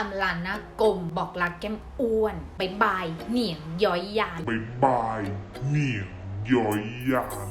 อำลานหน้ากลมบอกรักแก้มอ้วนบายบายเหนียงย้อยยาน บายบายเหนียงย้อยยาน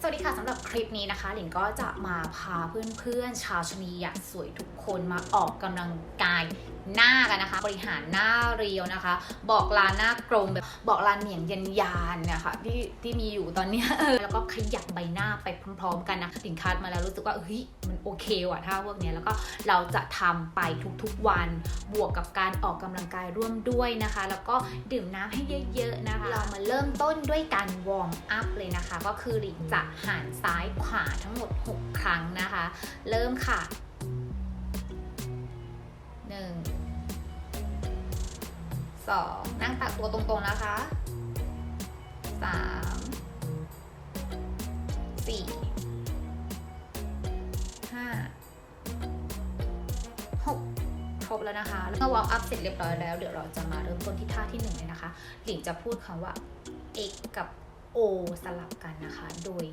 สวัสดีค่ะสำหรับคลิปนี้นะคะหลินก็จะมาพาเพื่อนๆชาวชนีอยากสวยทุกคนมาออกกำลังกาย หน้ากันนะคะ บริหารหน้าเรียวนะคะ บอกลาหน้ากลมแบบบอกลาเหนียงยันยานเนี่ยค่ะที่ที่มีอยู่ตอนนี้แล้วก็ขยับใบหน้าไปพร้อมๆ กันนะหลินคัดมาแล้วรู้สึกว่าเฮ้ยมันโอเคว่ะท่าพวกเนี้ยแล้วก็เราจะทำไปทุกๆวันบวกกับการออกกำลังกายร่วมด้วยนะคะ แล้วก็ดื่มน้ำให้เยอะๆนะคะเรามาเริ่มต้นด้วยการวอร์มอัพเลยนะคะ ก็คือหลินจะหันซ้ายขวาทั้งหมด 6 ครั้งนะคะ เริ่มค่ะ 1 2นั่งตักตัวตรงๆนะคะ3 4 5 6ครบแล้วนะคะแล้วก็วอร์มอัพเสร็จเรียบร้อยแล้ว เดี๋ยวเราจะมาเริ่มต้นที่ท่าที่หนึ่งเลยนะคะ หลิงจะพูดคำว่า x กับ o สลับกันนะคะ โดย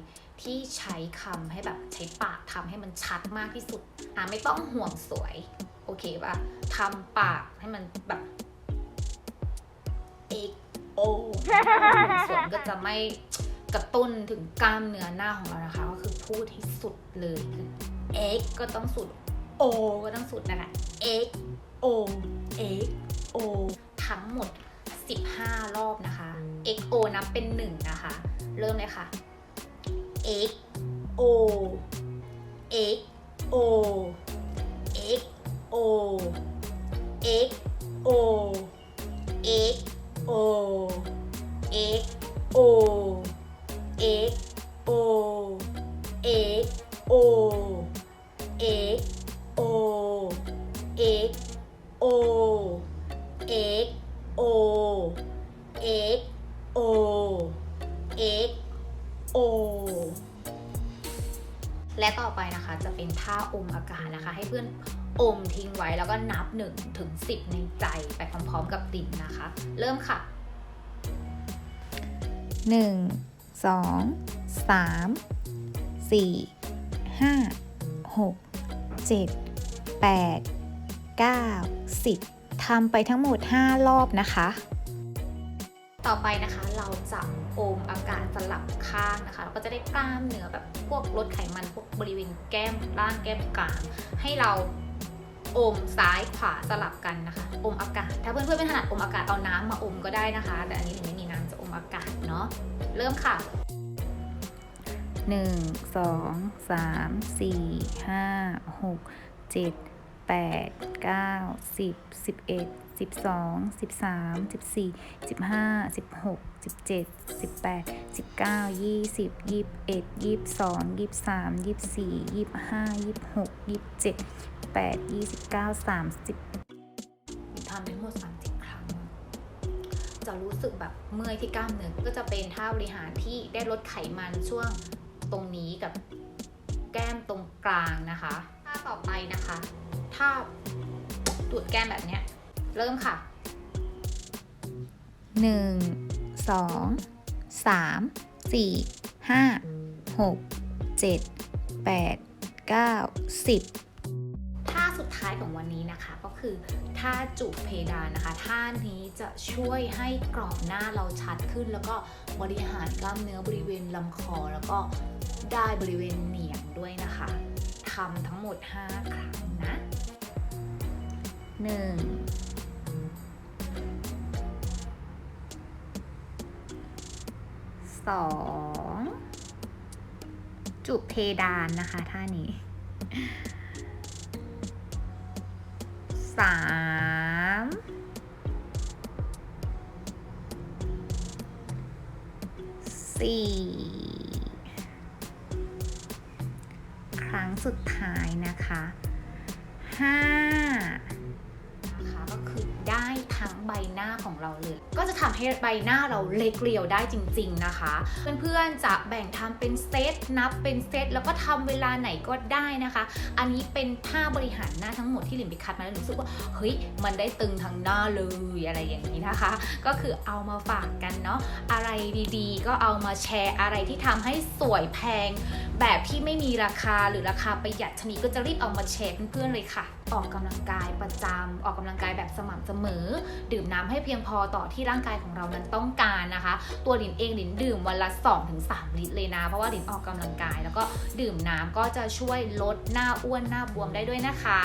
ที่ใช้คำให้แบบใช้ปากทำให้มันชัดมากที่สุด อะไม่ต้องห่วงสวย โอเคปะทำปากให้มันแบบ x o ส่วนก็จะไม่กระตุ้นถึงกล้ามเนื้อหน้าของเรานะคะ ก็คือพูดให้สุดเลยคือ x ก็ต้องสุด o ก็ต้องสุดนะคะ x o x o ทั้งหมด 15 รอบนะคะ x o นับเป็น 1 นะคะ เริ่มเลยค่ะ x o x o x o x o x o x o x o x o x o และต่อไปนะคะจะเป็นท่าอมอากาศนะคะ ให้เพื่อนอมทิ้งไว้แล้วก็นับ1ถึง10 ในใจไปพร้อมๆกับติ่นนะคะ เริ่มค่ะหนึ่งสอง สามสี่ห้าหกเจ็ดแปดเก้าสิบทำไปทั้งหมด 5 รอบนะคะ ต่อไปนะคะเราจะอมอากาศสลับข้างนะคะเราก็จะได้กล้ามเนื้อแบบพวกลดไขมันพวกบริเวณแก้มล่างแก้มกลางให้เราอมซ้ายขวาสลับกันนะคะ อมอากาศ ถ้าเพื่อนๆไม่ถนัดอมอากาศเอาน้ำมาอมก็ได้นะคะ แต่อันนี้หนูไม่มีน้ำจะอมอากาศเนาะ เริ่มค่ะ หนึ่งสองสามสี่ห้าหกเจ็ดแปดเก้าสิบสิบเอ็ดสิบสองสิบสามสิบสี่สิบห้าสิบหกสิบเจ็ดสิบแปดสิบเก้ายี่สิบยี่สิบเอ็ดยี่สิบสองยี่สิบสามยี่สิบสี่ยี่สิบห้ายี่สิบหกยี่สิบเจ็ดแปดยี่สิบเก้าสามสิบทำทั้งหมด30ครั้ง จะรู้สึกแบบเมื่อยที่กล้ามเนื้อก็จะเป็นท่าบริหารที่ได้ลดไขมันช่วง ตรงนี้กับแก้มตรงกลางนะคะท่าต่อไปนะคะท่าตูดแก้มแบบเนี้ย เริ่มค่ะหนึ่งสองสามสี่ห้าหกเจ็ดแปดเก้าสิบท่าสุดท้ายของวันนี้นะคะก็คือท่าจูบเพดานนะคะ ท่านี้จะช่วยให้กรอบหน้าเราชัดขึ้น แล้วก็บริหารกล้ามเนื้อบริเวณลำคอแล้วก็ ได้บริเวณเหนียงด้วยนะคะทำทั้งหมด 5 ครั้งนะ 1 2 จุบเพดานนะคะท่านี้ 3 4 ครั้งสุดท้ายนะคะห้านะคะก็คือ ได้ทั้งใบหน้าของเราเลย ก็จะทำให้ใบหน้าเราเล็กเรียวได้จริง ๆนะคะ เพื่อนๆจะแบ่งทำเป็นเซตนับเป็นเซตแล้วก็ทำเวลาไหนก็ได้นะคะ อันนี้เป็นท่าบริหารหน้าทั้งหมดที่หลินไปคัดมาแล้วรู้สึกว่าเฮ้ยมันได้ตึงทั้งหน้าเลยอะไรอย่างนี้นะคะ ก็คือเอามาฝากกันเนาะอะไรดีๆ ก็เอามาแชร์อะไรที่ทำให้สวยแพง แบบที่ไม่มีราคาหรือราคาประหยัดชนิดก็จะรีบเอามาแชร์เพื่อนๆเลยค่ะ ออกกำลังกายประจำออกกำลังกายแบบสม่ำเสมอ ดื่มน้ำให้เพียงพอต่อที่ร่างกายของเรานั้นต้องการนะคะ ตัวหลินเองหลินดื่มวันละ 2-3 ลิตรเลยนะ เพราะว่าหลินออกกำลังกาย แล้วก็ดื่มน้ำก็จะช่วยลดหน้าอ้วนหน้าบวมได้ด้วยนะคะ